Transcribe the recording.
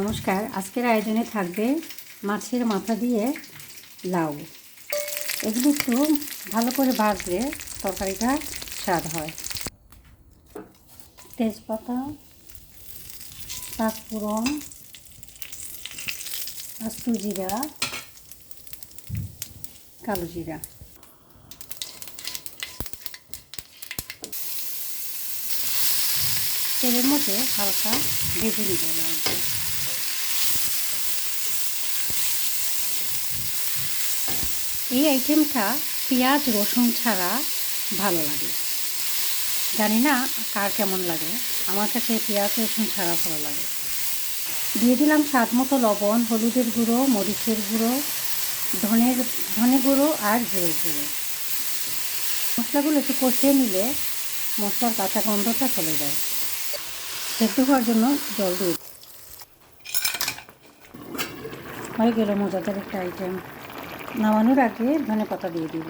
নমস্কার, আজকের আয়োজনে থাকবে মাছের মাথা দিয়ে লাউ। এগুলো একটু ভালো করে ভাজলে তরকারিটা স্বাদ হয়। তেজপাতা, পাঁচফোড়ন, আস্তু জিরা, কালো জিরা। তেলের মধ্যে হালকা ভেজে নিতে লাগবে এই আইটেমটা পেঁয়াজ, রসুন ছাড়া ভালো লাগে। জানি না কার কেমন লাগে। আমার কাছে পেঁয়াজ, রসুন ছাড়া ভালো লাগে। দিয়ে দিলাম স্বাদ মতো লবণ, হলুদের গুঁড়ো, মরিচের গুঁড়ো, ধনের, ধনে গুঁড়ো আর জিরে গুঁড়ো। মশলাগুলো একটু কষিয়ে নিলে মশলার কাঁচা গন্ধটা চলে যায়। সেদ্ধ হওয়ার জন্য জল দিয়ে হয়ে গেল মজাদার একটা আইটেম। নামানোর আগে ধনে পাতা দিয়ে দিব।